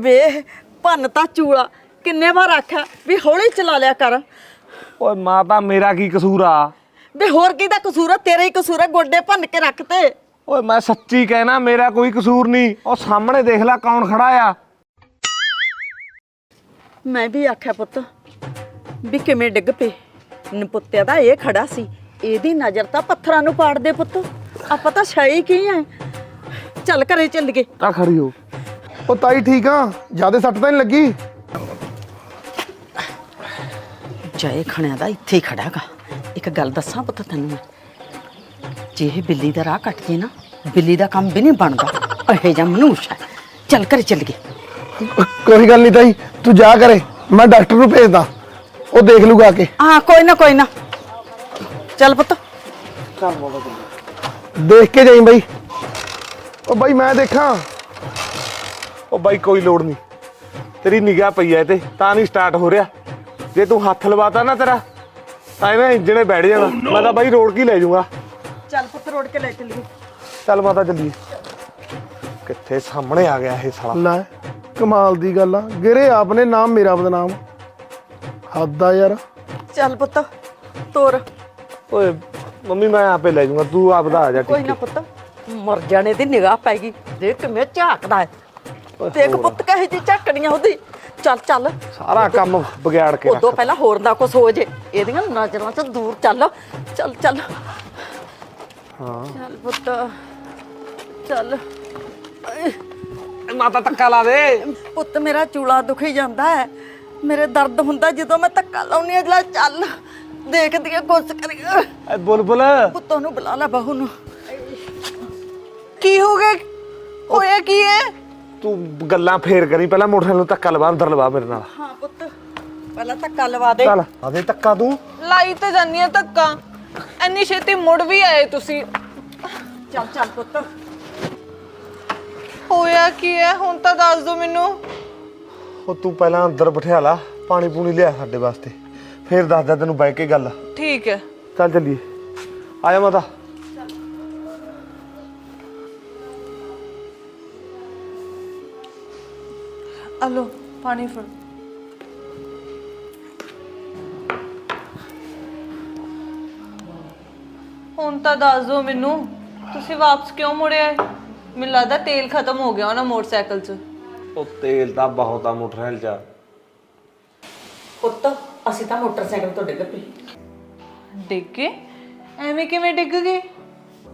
ਵੇ ਭੰਨ ਤਾਂ ਚੂਲਾ। ਕਿੰਨੇ ਵਾਰ ਆਖਿਆ ਵੀ ਹੌਲੀ ਚਲਾ ਲਿਆ ਕਰ। ਓਏ ਮਾਤਾ ਮੇਰਾ ਕੀ ਕਸੂਰ ਆ? ਵੇ ਹੋਰ ਕੀ ਦਾ ਕਸੂਰ ਆ? ਤੇਰਾ ਹੀ ਕਸੂਰ ਆ ਗੋਡੇ ਭੰਨ ਕੇ ਰੱਖਤੇ ਓਏ ਮੈਂ ਸੱਚੀ ਕਹਿਣਾ ਮੇਰਾ ਕੋਈ ਕਸੂਰ ਨਹੀਂ। ਉਹ ਸਾਹਮਣੇ ਦੇਖ ਲੈ ਕੌਣ ਖੜਾ ਆ। ਮੈਂ ਵੀ ਆਖਿਆ ਪੁੱਤ ਵੀ ਕਿਵੇਂ ਡਿੱਗ ਪਏ ਨਪੁੱਤਿਆ ਦਾ ਇਹ ਖੜਾ ਸੀ। ਇਹਦੀ ਨਜ਼ਰ ਤਾਂ ਪੱਥਰਾਂ ਨੂੰ ਪਾੜਦੇ ਪੁੱਤ। ਆਪਾਂ ਤਾਂ ਸ਼ਾਈ ਕੀ ਐ। ਚੱਲ ਘਰੇ ਚੱਲ ਗਏ ਤਾਂ ਖੜੀ ਹੋ। ਉਹ ਤਾਈ ਠੀਕ ਆ? ਜਿਆਦੇ ਸੱਟ ਤਾਂ ਨਹੀਂ ਲੱਗੀ? ਜੈ ਖਣਿਆ ਦਾ ਇੱਥੇ ਹੀ ਖੜਾਗਾ ਇੱਕ ਗੱਲ ਦੱਸਾਂ ਪੁੱਤ ਤੈਨੂੰ ਮੈਂ? ਜੇ ਇਹ ਬਿੱਲੀ ਦਾ ਰਾਹ ਕੱਟ ਜੇ ਨਾ ਬਿੱਲੀ ਦਾ ਕੰਮ ਵੀ ਨਹੀਂ ਬਣਦਾ। ਇਹੋ ਜਿਹਾ ਮਨੂਸ਼ ਹੈ। ਚੱਲ ਘਰੇ ਚੱਲ ਗਏ। ਕੋਈ ਗੱਲ ਨਹੀਂ ਤਾਈ ਤੂੰ ਜਾ ਕਰੇ ਮੈਂ ਡਾਕਟਰ ਨੂੰ ਭੇਜਦਾ। ਉਹ ਦੇਖ ਲੂਗਾ ਆ ਕੇ। ਹਾਂ ਕੋਈ ਨਾ ਕੋਈ ਨਾ। ਚੱਲ ਪੁੱਤ। ਦੇਖ ਕੇ ਜਾਈ ਬਾਈ। ਉਹ ਬਾਈ ਮੈਂ ਦੇਖਾਂ। ਉਹ ਬਾਈ ਕੋਈ ਲੋੜ ਨਹੀਂ। ਤੇਰੀ ਨਿਗਾਹ ਪਈ ਐ ਤੇ ਤਾਂ ਨਹੀਂ ਸਟਾਰਟ ਹੋ ਰਿਹਾ। ਜੇ ਤੂੰ ਹੱਥ ਲਵਾਤਾ ਨਾ ਤੇਰਾ ਤਾਂ ਇਹਨੇ ਇੰਜਣੇ ਬੈਠ ਜਾਣਾ। ਮੈਂ ਤਾਂ ਬਾਈ ਰੋੜ ਕੇ ਲੈ ਜਾਊਂਗਾ। ਚੱਲ ਪੁੱਤ ਰੋੜ ਕੇ ਲੈ ਚੱਲੀਏ। ਚੱਲ ਮਾਤਾ ਚੱਲੀਏ। ਕਿੱਥੇ ਸਾਹਮਣੇ ਆ ਗਿਆ ਇਹ ਸਾਲਾ। ਲੈ ਕਮਾਲ ਦੀ ਗੱਲ ਆ। ਗਿਰੇ ਆਪਨੇ ਨਾਮ ਮੇਰਾ ਬਦਨਾਮ। ਹੱਦ ਆ ਯਾਰ। ਚੱਲ ਪੁੱਤ ਤੋਰ। ਓਏ ਮੰਮੀ ਮੈਂ ਆਪੇ ਲੈ ਜਾਊਂਗਾ। ਤੂੰ ਆਪਦਾ ਆ ਜਾ ਕੋਈ ਨਾ ਪੁੱਤ ਮਰ ਜਾਣੇ ਦੀ ਨਿਗਾਹ ਪੈ ਗਈ। ਦੇਖ ਕਿਵੇਂ ਝਾਕਦਾ ਹੈ। ਦੇਖ। ਪੁੱਤ ਕਹੇ ਜੀ ਝਾਕਣੀਆਂ ਉਹਦੀ। ਚੱਲ ਚੱਲ। ਸਾਰਾ ਕੰਮ ਵਿਗਾੜ ਕੇ ਉਦੋਂ ਪਹਿਲਾਂ ਹੋਰ ਨਾ ਕੁਛ ਹੋ ਜੇ। ਇਹਦੀਆਂ ਨਜ਼ਰਾਂ ਤੋਂ ਦੂਰ ਚੱਲ। ਚੱਲ ਚੱਲ। ਹਾਂ। ਚੱਲ ਪੁੱਤ। ਚੱਲ। ਮਾਤਾ ਧੱਕਾ ਲਾ ਦੇ। ਪੁੱਤ ਮੇਰਾ ਚੂਲਾ ਦੁਖੀ ਜਾਂਦਾ ਹੈ। ਮੇਰੇ ਦਰਦ ਹੁੰਦਾ ਜਦੋਂ ਮੈਂ ਧੱਕਾ ਲਾਉਣੀ ਅਗਲਾ ਚੱਲ। ਦੇਖਦੀ ਆ ਕੁਛ ਕਰੀਏ। ਐ ਬੁਲਬੁਲ। ਪੁੱਤ ਨੂੰ ਬੁਲਾ ਲੈ ਬਹੂ ਨੂੰ। ਕੀ ਹੋ ਗਿਆ? ਹੋਇਆ ਕੀ ਹੈ? ਤੂੰ ਗੱਲਾਂ ਫੇਰ ਕਰੀ ਪਹਿਲਾਂ ਮੋਟਰਸਾਈਕਲ ਨੂੰ ਧੱਕਾ ਲਵਾ ਅੰਦਰ ਲਵਾ ਮੇਰੇ ਨਾਲ। ਹਾਂ ਪੁੱਤ ਪਹਿਲਾਂ ਧੱਕਾ ਲਵਾ ਦੇ। ਚੱਲ ਆਦੇ ਧੱਕਾ ਤੂੰ। ਲਾਈ ਤਾਂ ਜਾਨੀ ਆ ਧੱਕਾ। ਇੰਨੀ ਛੇਤੀ ਮੁੜ ਵੀ ਆਏ ਤੁਸੀਂ। ਚੱਲ ਚੱਲ ਪੁੱਤ। ਹੋਇਆ ਕੀ ਹੈ ਹੁਣ ਤਾਂ ਦੱਸ ਦਿਓ ਮੈਨੂੰ। ਉਹ ਤੂੰ ਪਹਿਲਾਂ ਅੰਦਰ ਬਿਠਾ ਲਾ ਪਾਣੀ ਪੂਣੀ ਲਿਆ ਸਾਡੇ ਵਾਸਤੇ। ਫੇਰ ਦੱਸਦਾ ਤੈਨੂੰ ਬਹਿ ਕੇ ਗੱਲ। ਠੀਕ ਹੈ ਚੱਲ ਚੱਲੀਏ। ਆਇਆ ਮਾਤਾ। ਹਲੋ ਪਾਣੀ ਫੜ। ਹੁਣ ਤਾਂ ਦੱਸ ਦਿਓ ਮੈਨੂੰ ਤੁਸੀਂ ਵਾਪਸ ਕਿਉਂ ਮੁੜੇ ਆਏ ਮੈਨੂੰ ਲੱਗਦਾ ਤੇਲ ਖਤਮ ਹੋ ਗਿਆ ਨਾ ਮੋਟਰਸਾਈਕਲ 'ਚ। ਉਹ ਤੇਲ ਤਾਂ ਬਹੁਤ ਆ ਮੋਟਰਸਾਈਕਲ 'ਚ। ਪੁੱਤ ਅਸੀਂ ਤਾਂ ਮੋਟਰਸਾਈਕਲ ਤੋਂ ਡਿੱਗ ਪਏ। ਡਿੱਗ ਕੇ ਐਵੇਂ ਕਿਵੇਂ ਡਿੱਗ ਗਏ?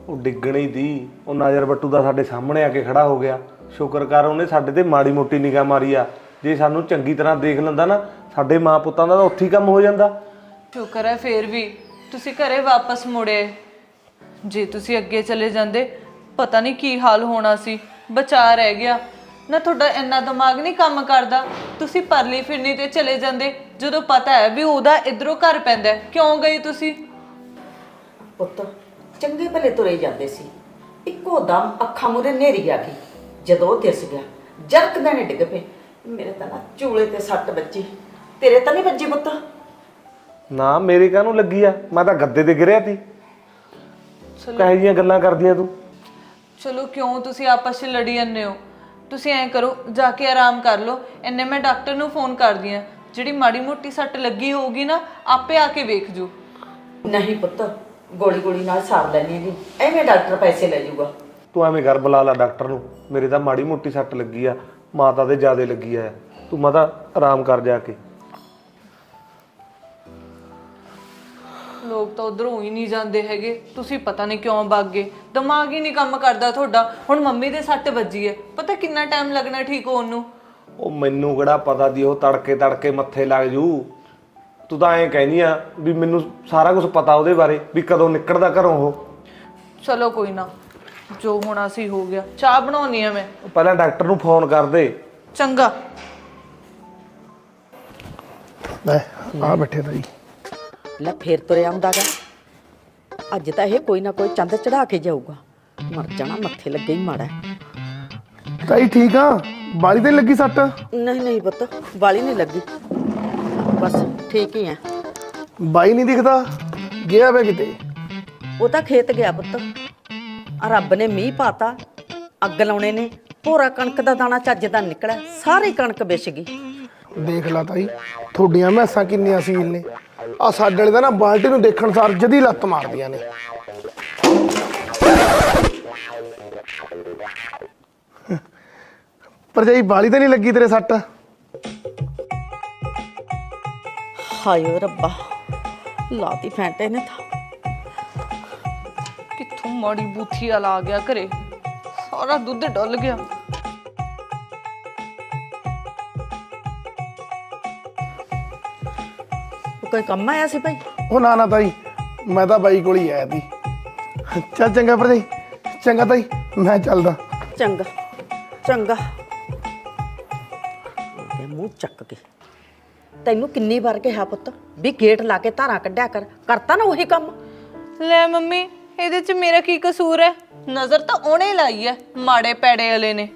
ਉਹ ਡਿੱਗਣੀ ਦੀ ਉਹ ਨਜ਼ਰ ਬੱਟੂ ਦਾ ਸਾਡੇ ਸਾਹਮਣੇ ਆ ਕੇ ਖੜਾ ਹੋ ਗਿਆ। ਸ਼ੁਕਰ ਕਰ ਉਹਨੇ ਸਾਡੇ ਤੇ ਮਾੜੀ ਮੋਟੀ ਨਿਗਾਹ ਮਾਰੀ ਆ। ਜੇ ਸਾਨੂੰ ਚੰਗੀ ਤਰ੍ਹਾਂ ਦੇਖ ਲੈਂਦਾ ਨਾ ਸਾਡੇ ਮਾਂ ਪੁੱਤਾਂ ਦਾ ਤਾਂ ਉੱਥੇ ਹੀ ਕੰਮ ਹੋ ਜਾਂਦਾ। ਸ਼ੁਕਰ ਹੈ ਫੇਰ ਵੀ ਤੁਸੀਂ ਘਰੇ ਵਾਪਸ ਮੁੜੇ। ਜੇ ਤੁਸੀਂ ਅੱਗੇ ਚਲੇ ਜਾਂਦੇ ਪਤਾ ਨਹੀਂ ਕੀ ਹਾਲ ਹੋਣਾ ਸੀ ਬਚਾ ਰਹਿ ਗਿਆ। ਨਾ ਤੁਹਾਡਾ ਇੰਨਾ ਦਿਮਾਗ ਨਹੀਂ ਕੰਮ ਕਰਦਾ ਤੁਸੀਂ ਪਰਲੀ ਫਿਰਨੀ ਤੇ ਚਲੇ ਜਾਂਦੇ ਜਦੋਂ ਪਤਾ ਹੈ ਵੀ ਉਹਦਾ ਇਧਰੋਂ ਘਰ ਪੈਂਦਾ ਹੈ। ਕਿਉਂ ਗਈ ਤੁਸੀਂ? ਪੁੱਤ ਚੰਗੇ ਭਲੇ ਤੁਰੇ ਜਾਂਦੇ ਸੀ। ਇੱਕੋ ਦਮ ਅੱਖਾਂ ਮੂਰੇ ਨੇਰੀ ਆ ਗਈ। ਜਦੋਂ ਉਹ ਦਿਸ ਗਿਆ ਜਰਕ ਨੇ ਡਿੱਗ ਪਏ। ਮੇਰੇ ਤਾਂ ਨਾ ਚੂਲੇ ਤੇ ਸੱਟ ਵੱਜੀ। ਤੇਰੇ ਤਾਂ ਨਹੀਂ ਵੱਜੀ ਪੁੱਤ? ਨਾ ਮੇਰੇ ਕਾਹਨੂੰ ਲੱਗੀ ਆ? ਮੈਂ ਤਾਂ ਗੱਦੇ ਤੇ ਗਿਰਿਆ ਸੀ। ਕਹੇ ਜੀਆਂ ਗੱਲਾਂ ਕਰਦੀਆਂ ਤੂੰ? ਚਲੋ ਕਿਉਂ ਤੁਸੀਂ ਆਪਸ 'ਚ ਲੜੀ ਜਾਂਦੇ ਹੋ? ਤੁਸੀਂ ਐਂ ਕਰੋ ਜਾ ਕੇ ਆਰਾਮ ਕਰ ਲਓ। ਇੰਨੇ ਮੈਂ ਡਾਕਟਰ ਨੂੰ ਫੋਨ ਕਰਦੀ ਆ ਜਿਹੜੀ ਮਾੜੀ ਮੋਟੀ ਸੱਟ ਲੱਗੀ ਹੋਊਗੀ ਨਾ ਆਪੇ ਆ ਕੇ ਵੇਖ ਜੂ। ਨਹੀਂ ਪੁੱਤ ਗੋਲੀ ਗੋਲੀ ਨਾਲ ਸਾਰ ਲੈਣੀ ਹੈਗੀ। ਐਵੇਂ ਡਾਕਟਰ ਪੈਸੇ ਲੈ ਜਾਊਗਾ ਤੂੰ ਐਵੇਂ ਕਰ ਬੁਲਾ ਲੈ ਡਾਕਟਰ ਨੂੰ। ਮੇਰੇ ਤਾਂ ਮਾੜੀ ਮੋਟੀ ਸੱਟ ਲੱਗੀ ਆ ਮਾਤਾ ਦੇ ਜਿਆਦੇ ਲੱਗੀ ਆ। ਤੂੰ ਮਾਤਾ ਆਰਾਮ ਕਰ ਜਾ ਕੇ। ਲੋਕ ਤਾਂ ਉਧਰੋਂ ਹੀ ਨਹੀਂ ਜਾਂਦੇ ਹੈਗੇ। ਤੁਸੀਂ ਪਤਾ ਨਹੀਂ ਕਿਉਂ ਭੱਗ ਗਏ। ਦਿਮਾਗ ਹੀ ਨਹੀਂ ਕੰਮ ਕਰਦਾ ਤੁਹਾਡਾ। ਹੁਣ ਮੰਮੀ ਦੇ ਸੱਟ ਵੱਜੀ ਹੈ। ਪਤਾ ਕਿੰਨਾ ਟਾਈਮ ਲੱਗਣਾ ਠੀਕ ਹੋਣ ਨੂੰ? ਉਹ ਮੈਨੂੰ ਕਿਹੜਾ ਪਤਾ ਦੀ ਉਹ ਤੜਕੇ ਤੜਕੇ ਮੱਥੇ ਲੱਗ ਜੂ। ਤੂੰ ਤਾਂ ਐਂ ਕਹਿੰਦੀ ਆ ਵੀ ਮੈਨੂੰ ਸਾਰਾ ਕੁਝ ਪਤਾ ਉਹਦੇ ਬਾਰੇ ਵੀ ਕਦੋਂ ਨਿਕਲਦਾ ਘਰੋਂ ਉਹ। ਚਲੋ ਕੋਈ ਨਾ। ਜੋ ਹੋਣਾ ਸੀ ਹੋ ਗਿਆ। ਚਾਹ ਬਣਾਉਣੀ ਆ ਮੈਂ। ਪਹਿਲਾਂ ਡਾਕਟਰ ਨੂੰ ਫੋਨ ਕਰ ਦੇ। ਚੰਗਾ। ਲੈ ਆ ਬੈਠੇ ਤਾਈ ਲੈ ਫੇਰ ਤੁਰਿਆ ਆਉਂਦਾਗਾ। ਅੱਜ ਤਾਂ ਇਹ ਕੋਈ ਨਾ ਕੋਈ ਚੰਦ ਚੜਾ ਕੇ ਜਾਊਗਾ। ਮਰ ਜਾਣਾ ਮੱਥੇ ਲੱਗੇ ਹੀ ਮਾੜਾ। ਹੈ। ਤਾਈ ਠੀਕ ਆ? ਬਾਰੀ ਤੇ ਨੀ ਲੱਗੀ ਸੱਟ? ਨਹੀਂ ਨਹੀਂ ਪੁੱਤ ਵਾਲੀ ਨਹੀਂ ਲੱਗੀ। ਬਸ ਠੀਕ ਹੀ ਆ। ਬਾਈ ਨਹੀਂ ਦਿਖਦਾ? ਗਿਆ ਵੇ ਕਿਤੇ। ਉਹ ਤਾਂ ਖੇਤ ਗਿਆ ਪੁੱਤ। ਆ ਰੱਬ ਨੇ ਮੀਂਹ ਪਾਤਾ ਅੱਗ ਲਾਉਣੇ ਨੇ ਪੂਰਾ ਕਣਕ ਦਾ ਦਾਣਾ ਚੱਜ ਦਾ ਨਿਕਲਿਆ ਸਾਰੀ ਕਣਕ ਵਿਛ ਗਈ। ਦੇਖ ਲਾ ਤਾਈ ਤੁਹਾਡੀਆਂ ਮੈਸਾਂ ਕਿੰਨੀਆਂ ਸੀਲ ਨੇ। ਆ ਸਾਡੇ ਵਾਲੇ ਦਾ ਨਾ ਬਾਲਟੀ ਨੂੰ ਦੇਖਣ ਸਾਰ ਜਦੀ ਲੱਤ ਮਾਰਦੀਆਂ ਨੇ। ਪਰਜਾਈ ਬਾਲੀ ਤਾਂ ਨਹੀਂ ਲੱਗੀ ਤੇਰੇ ਸੱਟ? ਹਾਏ ਰੱਬਾ ਲਾਤੀ ਫੈਂਟੇ ਨੇ ਤਾਂ। ਮਾੜੀ ਬੂਥੀ ਵਾਲਾ ਆ ਗਿਆ ਘਰੇ। ਸਾਰਾ ਦੁੱਧ ਡੁੱਲ ਗਿਆ। ਉਹ ਕੋਈ ਕੰਮ ਆਇਆ ਸੀ ਭਾਈ? ਉਹ ਨਾ ਨਾ ਤਾਈ ਮੈਂ ਤਾਂ ਬਾਈ ਕੋਲ ਹੀ ਆਇਆ ਸੀ। ਚੱਲ ਚੰਗਾ ਪਰਜਾਈ ਚੰਗਾ ਤਾਈ ਮੈਂ ਚੱਲਦਾ। ਚੰਗਾ ਚੰਗਾ। ਇਹ ਮੂੰਹ ਚੱਕ ਕੇ। ਤੈਨੂੰ ਕਿੰਨੀ ਵਾਰ ਕਿਹਾ ਪੁੱਤ ਵੀ ਗੇਟ ਲਾ ਕੇ ਧਾਰਾਂ ਕੱਢਿਆ ਕਰ ਕਰਤਾ ਨਾ ਉਹੀ ਕੰਮ? ਲੈ ਮੰਮੀ ਇਹਦੇ ਚ ਮੇਰਾ ਕੀ ਕਸੂਰ ਹੈ? ਨਜ਼ਰ ਤਾਂ ਉਹਨੇ ਲਾਈ ਹੈ ਮਾੜੇ ਪੈੜੇ ਵਾਲੇ ਨੇ।